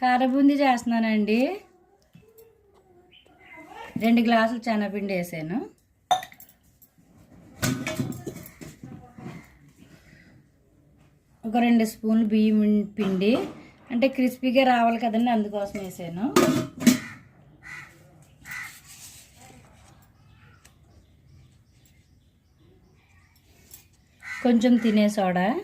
కారబూంది చేస్తున్నానండి. రెండు గ్లాసులు శనగపిండి వేసాను. ఒక రెండు స్పూన్లు బియ్యం పిండి. అంటే క్రిస్పీగా రావాలి కదండి అందుకోసం వేసాను. కొంచెం తినే సోడా.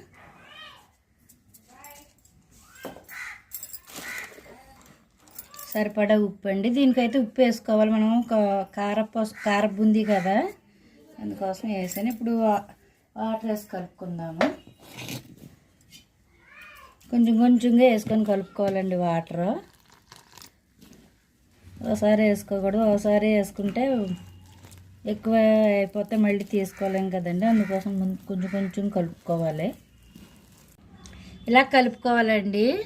సరిపడా ఉప్పు అండి. దీనికైతే ఉప్పు వేసుకోవాలి. మనం కా- కారపు కార బుంది కదా అందుకోసం వేసాను. ఇప్పుడు వా- వాటర్ వేసి కలుపుకుందాము. కొంచెం కొంచెంగా వేసుకొని కలుపుకోవాలండి వాటర్. ఒకసారి వేసుకోకూడదు. ఒకసారి వేసుకుంటే ఎక్కువ అయిపోతే మళ్ళీ తీసుకోలేం కదండి. అందుకోసం కొంచెం కొంచెం కలుపుకోవాలి. ఇలా కలుపుకోవాలండి.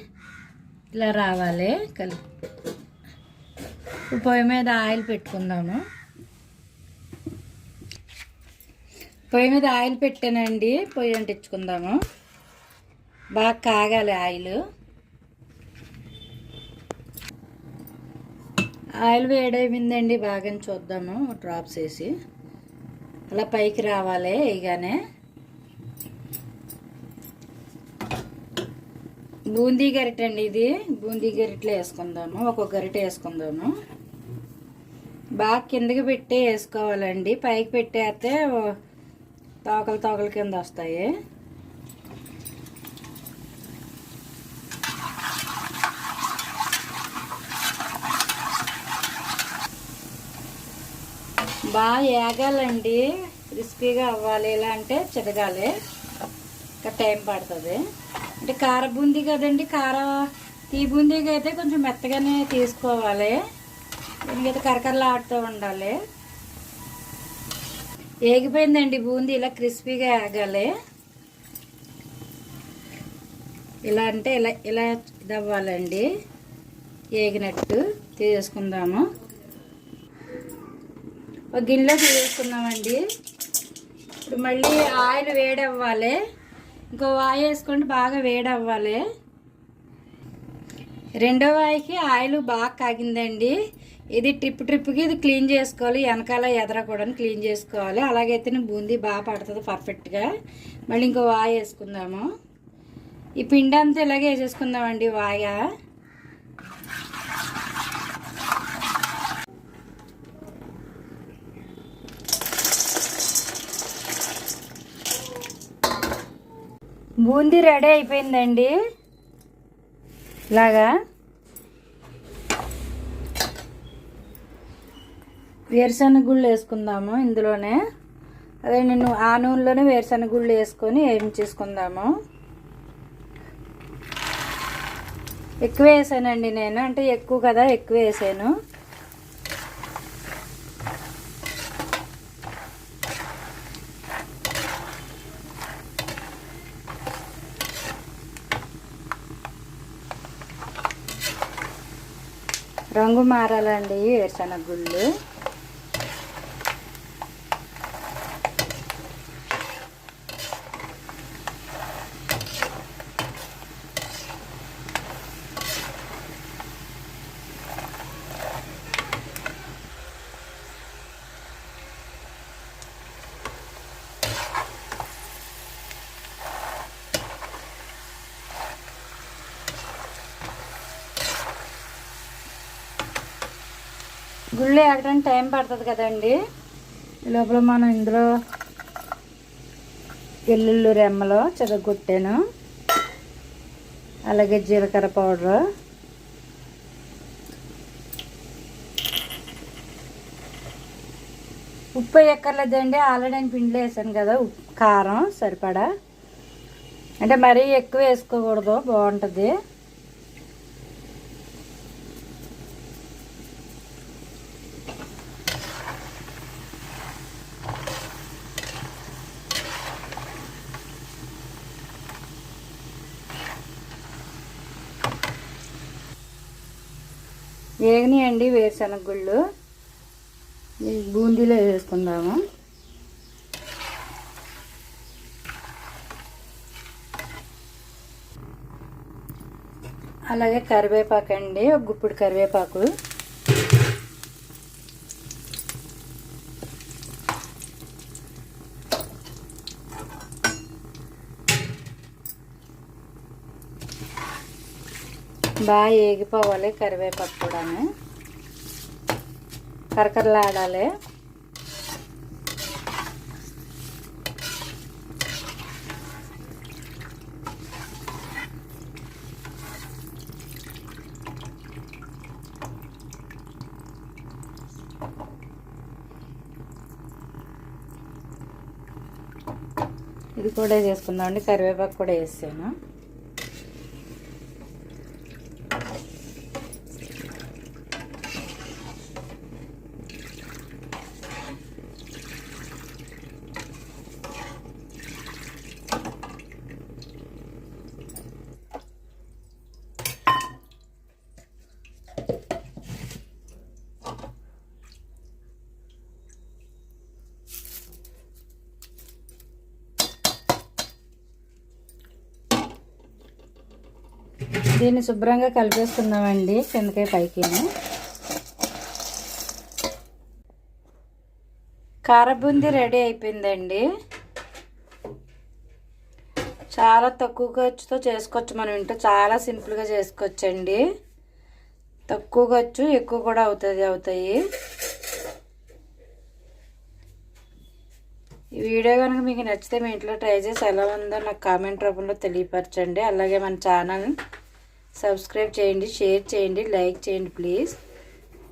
ఇలా రావాలి. కలిపి ఇప్పుడు పొయ్యి మీద ఆయిల్ పెట్టుకుందాము. పొయ్యి మీద ఆయిల్ పెట్టానండి. పొయ్యి అంటించుకుందాము. బాగా కాగాలి ఆయిల్. ఆయిల్ వేడైపోయిందండి బాగా చూద్దాము. డ్రాప్స్ వేసి. అలా పైకి రావాలి ఇగానే. బూందీ గరిటె అండి ఇది. బూందీ గరిటెలో వేసుకుందాము. ఒక్కొక్క గరిటె వేసుకుందాము. బాగా కిందకి పెట్టి వేసుకోవాలండి. పైకి పెట్టేస్తే తోకలు తోకల కింద వస్తాయి. బాగా ఏగాలండి. క్రిస్పీగా అవ్వాలి. ఇలా అంటే చిరగాలి ఇంకా టైం పడుతుంది. అంటే కార బూందీ కదండి కార టీ బూందీకి అయితే కొంచెం మెత్తగానే తీసుకోవాలి. దీనికైతే కరకరలాడుతూ ఉండాలి. ఏగిపోయిందండి బూందీ ఇలా క్రిస్పీగా ఏగాలి. ఇలా అంటే ఇలా ఇలా ఇది అవ్వాలండి ఏగినట్టు తీసుకుందాము. ఒక గిన్నెలో తీసుకుందామండి. ఇప్పుడు మళ్ళీ ఆయిల్ వేడి అవ్వాలి ఇంకో వాయి వేసుకుంటే బాగా వేడి అవ్వాలి రెండో వాయికి ఆయిల్ బాగా కాగిందండి. ఇది ట్రిప్ ట్రిప్కి ఇది క్లీన్ చేసుకోవాలి. వెనకాల ఎదర కూడా క్లీన్ చేసుకోవాలి. అలాగైతే బూందీ బాగా పడుతుంది పర్ఫెక్ట్గా. మళ్ళీ ఇంకో వాయి వేసుకుందాము. ఈ పిండి అంతా ఇలాగే వేసేసుకుందామండి వాయ. బూందీ రెడీ అయిపోయిందండి. ఇలాగా. వేరుశనగ గుళ్ళు వేసుకుందాము ఇందులోనే. అదే నేను ఆ నూనెలోనే వేరుశనగ గుళ్ళు వేసుకొని వేయించేసుకుందాము ఎక్కువ వేసానండి నేను అంటే ఎక్కువ కదా ఎక్కువ వేసాను. రంగు మారాలండి వేరుశనగ గుళ్ళు. గుళ్ళు ఎక్కడానికి టైం పడుతుంది కదండి. లోపల మనం ఇందులో ఎల్లుళ్ళు రెమ్మలు చెదగొట్టాను. అలాగే జీలకర్ర పౌడరు. ఉప్పు ఎక్కర్లేదండి ఆల్రెడీ నేను పిండిలో వేసాను కదా కారం సరిపడా. అంటే మరీ ఎక్కువ వేసుకోకూడదు బాగుంటుంది. వేగనియండి వేరుశనగ గుళ్ళు. బూందీలో వేసుకుందాము. అలాగే కరివేపాకు అండి ఒక గుప్పుడు కరివేపాకు. బాగా ఏగిపోవాలి కరివేపాకు కూడాను. కరకరలాడాలి. ఇది కూడా చేసుకుందామండి కరివేపాకు కూడా వేసాను. దీన్ని శుభ్రంగా కలిపేసుకుందామండి కిందకే పైకి కారబుంది రెడీ అయిపోయిందండి. చాలా తక్కువ ఖర్చుతో చేసుకోవచ్చు మనం ఇంట్లో చాలా సింపుల్గా చేసుకోవచ్చండి. తక్కువ ఖర్చు ఎక్కువ కూడా అవుతుంది అవుతాయి. ఈ వీడియో కనుక మీకు నచ్చితే మీ ఇంట్లో ట్రై చేసి ఎలా ఉందో నాకు కామెంట్ రూపంలో తెలియపరచండి. అలాగే మన ఛానల్ సబ్స్క్రైబ్ చేయండి షేర్ చేయండి లైక్ చేయండి ప్లీజ్.